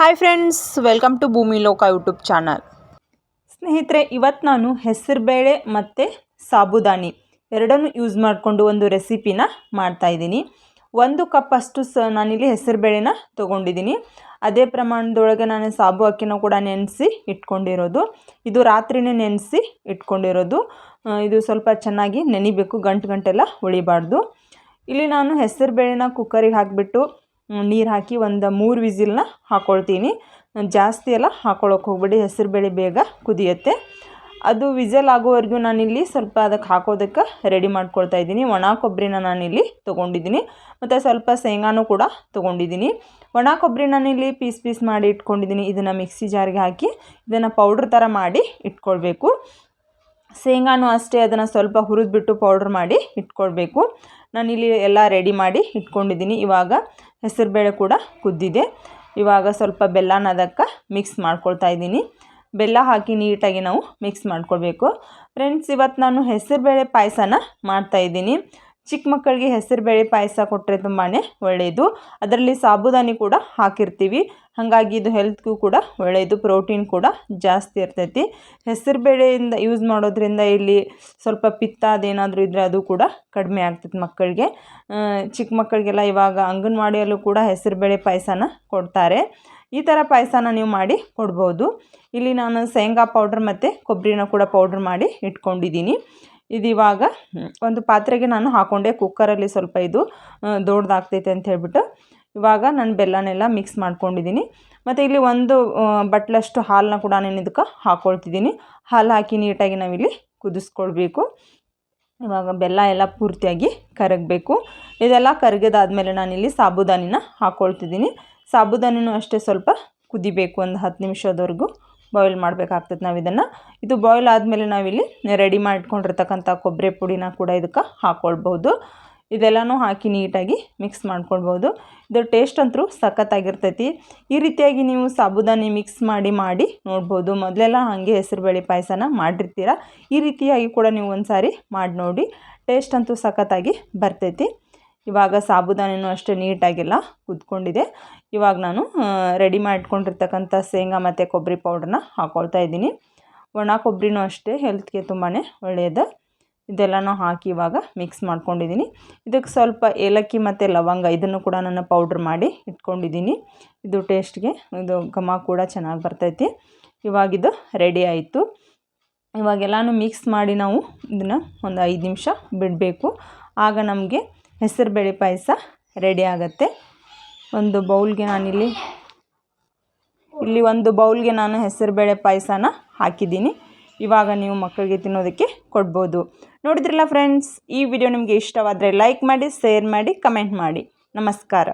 Hi friends welcome to ಭೂಮಿ ಲೋಕ YouTube channel ಸ್ನೇಹಿತರೆ ಇವತ್ತು ನಾನು ಹೆಸರುಬೇಳೆ ಮತ್ತು ಸಾಬುದಾನಿ ಎರಡನ್ನು ಯೂಸ್ ಮಾಡಿಕೊಂಡು ಒಂದು ರೆಸಿಪಿನ ಮಾಡ್ತಾಯಿದ್ದೀನಿ ಒಂದು ಕಪ್ ಅಷ್ಟು ಸ ನಾನಿಲ್ಲಿ ಹೆಸರುಬೇಳೆನ ತೊಗೊಂಡಿದ್ದೀನಿ. ಅದೇ ಪ್ರಮಾಣದೊಳಗೆ ನಾನು ಸಾಬು ಅಕ್ಕಿನ ಕೂಡ ನೆನೆಸಿ ಇಟ್ಕೊಂಡಿರೋದು. ಇದು ರಾತ್ರಿನೇ ನೆನೆಸಿ ಇಟ್ಕೊಂಡಿರೋದು. ಇದು ಸ್ವಲ್ಪ ಚೆನ್ನಾಗಿ ನೆನಿಬೇಕು, ಗಂಟು ಗಂಟೆಲ್ಲ ಉಳಿಬಾರ್ದು. ಇಲ್ಲಿ ನಾನು ಹೆಸರು ಬೇಳೆನ ಕುಕ್ಕರಿಗೆ ಹಾಕಿಬಿಟ್ಟು ನೀರು ಹಾಕಿ ಒಂದು ಮೂರು ವಿಸಿಲ್ನ ಹಾಕ್ಕೊಳ್ತೀನಿ ಜಾಸ್ತಿ ಎಲ್ಲ ಹಾಕ್ಕೊಳ್ಳೋಕೆ ಹೋಗ್ಬೇಡಿ, ಹೆಸರು ಬೇಳೆ ಬೇಗ ಕುದಿಯುತ್ತೆ. ಅದು ವಿಸಲ್ ಆಗೋವರೆಗೂ ನಾನಿಲ್ಲಿ ಸ್ವಲ್ಪ ಅದಕ್ಕೆ ಹಾಕೋದಕ್ಕೆ ರೆಡಿ ಮಾಡ್ಕೊಳ್ತಾ ಇದ್ದೀನಿ. ಒಣ ಕೊಬ್ಬರಿನ ನಾನಿಲ್ಲಿ ತೊಗೊಂಡಿದ್ದೀನಿ. ಮತ್ತು ಸ್ವಲ್ಪ ಶೇಂಗಾನೂ ಕೂಡ ತೊಗೊಂಡಿದ್ದೀನಿ. ಒಣ ಕೊಬ್ಬರಿ ನಾನಿಲ್ಲಿ ಪೀಸ್ ಪೀಸ್ ಮಾಡಿ ಇಟ್ಕೊಂಡಿದ್ದೀನಿ. ಇದನ್ನು ಮಿಕ್ಸಿ ಜಾರಿಗೆ ಹಾಕಿ ಇದನ್ನು ಪೌಡ್ರ್ ಥರ ಮಾಡಿ ಇಟ್ಕೊಳ್ಬೇಕು. ಶೇಂಗಾನು ಅಷ್ಟೇ ಅದನ್ನು ಸ್ವಲ್ಪ ಹುರಿದ್ಬಿಟ್ಟು ಪೌಡ್ರ್ ಮಾಡಿ ಇಟ್ಕೊಳ್ಬೇಕು. ನಾನಿಲ್ಲಿ ಎಲ್ಲ ರೆಡಿ ಮಾಡಿ ಇಟ್ಕೊಂಡಿದ್ದೀನಿ. ಇವಾಗ ಹೆಸರುಬೇಳೆ ಕೂಡ ಕುದ್ದಿದೆ. ಇವಾಗ ಸ್ವಲ್ಪ ಬೆಲ್ಲನ ಅದಕ್ಕೆ ಮಿಕ್ಸ್ ಮಾಡ್ಕೊಳ್ತಾ ಇದ್ದೀನಿ. ಬೆಲ್ಲ ಹಾಕಿ ನೀಟಾಗಿ ನಾವು ಮಿಕ್ಸ್ ಮಾಡ್ಕೊಳ್ಬೇಕು. ಫ್ರೆಂಡ್ಸ್ ಇವತ್ತು ನಾನು ಹೆಸರುಬೇಳೆ ಪಾಯಸನ ಮಾಡ್ತಾಯಿದ್ದೀನಿ ಚಿಕ್ಕ ಮಕ್ಕಳಿಗೆ ಹೆಸರುಬೇಳೆ ಪಾಯಸ ಕೊಟ್ಟರೆ ತುಂಬಾ ಒಳ್ಳೆಯದು ಅದರಲ್ಲಿ ಸಾಬುದಾನಿ ಕೂಡ ಹಾಕಿರ್ತೀವಿ. ಹಾಗಾಗಿ ಇದು ಹೆಲ್ತ್ಗೂ ಕೂಡ ಒಳ್ಳೆಯದು ಪ್ರೋಟೀನ್ ಕೂಡ ಜಾಸ್ತಿ ಇರ್ತೈತಿ. ಹೆಸರುಬೇಳೆಯಿಂದ ಯೂಸ್ ಮಾಡೋದ್ರಿಂದ ಇಲ್ಲಿ ಸ್ವಲ್ಪ ಪಿತ್ತ ಅದೇನಾದರೂ ಇದ್ದರೆ ಅದು ಕೂಡ ಕಡಿಮೆ ಆಗ್ತೈತೆ ಮಕ್ಕಳಿಗೆ. ಚಿಕ್ಕ ಮಕ್ಕಳಿಗೆಲ್ಲ ಇವಾಗ ಅಂಗನವಾಡಿಯಲ್ಲೂ ಕೂಡ ಹೆಸರುಬೇಳೆ ಪಾಯಸನ ಕೊಡ್ತಾರೆ. ಈ ಥರ ಪಾಯಸನ ನೀವು ಮಾಡಿ ಕೊಡ್ಬೋದು. ಇಲ್ಲಿ ನಾನು ಶೇಂಗಾ ಪೌಡ್ರ್ ಮತ್ತು ಕೊಬ್ಬರಿನ ಕೂಡ ಪೌಡ್ರ್ ಮಾಡಿ ಇಟ್ಕೊಂಡಿದ್ದೀನಿ. ಇದು ಒಂದು ಪಾತ್ರೆಗೆ ನಾನು ಹಾಕೊಂಡೆ ಕುಕ್ಕರಲ್ಲಿ ಸ್ವಲ್ಪ ಇದು ದೊಡ್ಡದಾಗ್ತೈತೆ ಅಂತ ಹೇಳ್ಬಿಟ್ಟು. ಇವಾಗ ನಾನು ಬೆಲ್ಲನೆಲ್ಲ ಮಿಕ್ಸ್ ಮಾಡ್ಕೊಂಡಿದ್ದೀನಿ. ಮತ್ತು ಇಲ್ಲಿ ಒಂದು ಬಟ್ಲಷ್ಟು ಹಾಲನ್ನ ಕೂಡ ನಾನು ಇದಕ್ಕೆ ಹಾಕ್ಕೊಳ್ತಿದ್ದೀನಿ ಹಾಲು ಹಾಕಿ ನೀಟಾಗಿ ನಾವಿಲ್ಲಿ ಕುದಿಸ್ಕೊಳ್ಬೇಕು. ಇವಾಗ ಬೆಲ್ಲ ಎಲ್ಲ ಪೂರ್ತಿಯಾಗಿ ಕರಗಬೇಕು. ಇದೆಲ್ಲ ಕರಗಿದಾದ್ಮೇಲೆ ನಾನಿಲ್ಲಿ ಸಾಬುದಾನಿನ ಹಾಕ್ಕೊಳ್ತಿದ್ದೀನಿ ಸಾಬುದಾನಿನೂ ಅಷ್ಟೇ ಸ್ವಲ್ಪ ಕುದಿಬೇಕು, ಒಂದು ಹತ್ತು ನಿಮಿಷದವರೆಗೂ. ಬಾಯ್ಲ್ ಮಾಡಬೇಕಾಗ್ತದೆ ನಾವು ಇದನ್ನು. ಇದು ಬಾಯ್ಲ್ ಆದಮೇಲೆ ನಾವಿಲ್ಲಿ ರೆಡಿ ಮಾಡ್ಕೊಂಡಿರ್ತಕ್ಕಂಥ ಕೊಬ್ಬರಿ ಪುಡಿನ ಕೂಡ ಇದಕ್ಕೆ ಹಾಕ್ಕೊಳ್ಬೋದು ಇದೆಲ್ಲನೂ ಹಾಕಿ ನೀಟಾಗಿ ಮಿಕ್ಸ್ ಮಾಡ್ಕೊಳ್ಬೋದು ಇದು ಟೇಸ್ಟ್ ಅಂತೂ ಸಖತ್ತಾಗಿರ್ತೈತಿ. ಈ ರೀತಿಯಾಗಿ ನೀವು ಸಾಬುದಾನಿ ಮಿಕ್ಸ್ ಮಾಡಿ ಮಾಡಿ ನೋಡ್ಬೋದು. ಮೊದಲೆಲ್ಲ ಹಾಗೆ ಹೆಸರುಬೇಳೆ ಪಾಯಸನ ಮಾಡಿರ್ತೀರ. ಈ ರೀತಿಯಾಗಿ ಕೂಡ ನೀವು ಒಂದು ಸಾರಿ ಮಾಡಿ ನೋಡಿ. ಟೇಸ್ಟ್ ಅಂತೂ ಸಖತ್ತಾಗಿ ಬರ್ತೈತಿ. ಇವಾಗ ಸಾಬುದಾನಿನೂ ಅಷ್ಟೇ ನೀಟಾಗೆಲ್ಲ ಕುದ್ಕೊಂಡಿದೆ. ಇವಾಗ ನಾನು ರೆಡಿ ಮಾಡಿಟ್ಕೊಂಡಿರ್ತಕ್ಕಂಥ ಶೇಂಗಾ ಮತ್ತು ಕೊಬ್ಬರಿ ಪೌಡ್ರನ್ನ ಹಾಕ್ಕೊಳ್ತಾ ಇದ್ದೀನಿ. ಒಣ ಕೊಬ್ಬರಿನೂ ಅಷ್ಟೇ ಹೆಲ್ತ್ಗೆ ತುಂಬಾ ಒಳ್ಳೆಯದು. ಇದೆಲ್ಲನೂ ಹಾಕಿ ಇವಾಗ ಮಿಕ್ಸ್ ಮಾಡ್ಕೊಂಡಿದ್ದೀನಿ. ಇದಕ್ಕೆ ಸ್ವಲ್ಪ ಏಲಕ್ಕಿ ಮತ್ತು ಲವಂಗ ಇದನ್ನು ಕೂಡ ನಾನು ಪೌಡ್ರ್ ಮಾಡಿ ಇಟ್ಕೊಂಡಿದ್ದೀನಿ. ಇದು ಟೇಸ್ಟ್ಗೆ ಇದು ಘಮ ಕೂಡ ಚೆನ್ನಾಗಿ ಬರ್ತೈತಿ. ಇವಾಗಿದು ರೆಡಿ ಆಯಿತು. ಇವಾಗೆಲ್ಲನೂ ಮಿಕ್ಸ್ ಮಾಡಿ ನಾವು ಇದನ್ನು ಒಂದು ಐದು ನಿಮಿಷ ಬಿಡಬೇಕು. ಆಗ ನಮಗೆ ಹೆಸರುಬೇಳೆ ಪಾಯಸ ರೆಡಿ ಆಗುತ್ತೆ. ಒಂದು ಬೌಲ್ಗೆ ನಾನಿಲ್ಲಿ, ಇಲ್ಲಿ ಒಂದು ಬೌಲ್ಗೆ ನಾನು ಹೆಸರು ಬೇಳೆ ಪಾಯಸನ ಹಾಕಿದ್ದೀನಿ. ಇವಾಗ ನೀವು ಮಕ್ಕಳಿಗೆ ತಿನ್ನೋದಕ್ಕೆ ಕೊಡ್ಬೋದು. ನೋಡಿದ್ರಲ್ಲ ಫ್ರೆಂಡ್ಸ್ ಈ ವಿಡಿಯೋ ನಿಮಗೆ ಇಷ್ಟವಾದರೆ ಲೈಕ್ ಮಾಡಿ ಶೇರ್ ಮಾಡಿ ಕಮೆಂಟ್ ಮಾಡಿ. ನಮಸ್ಕಾರ.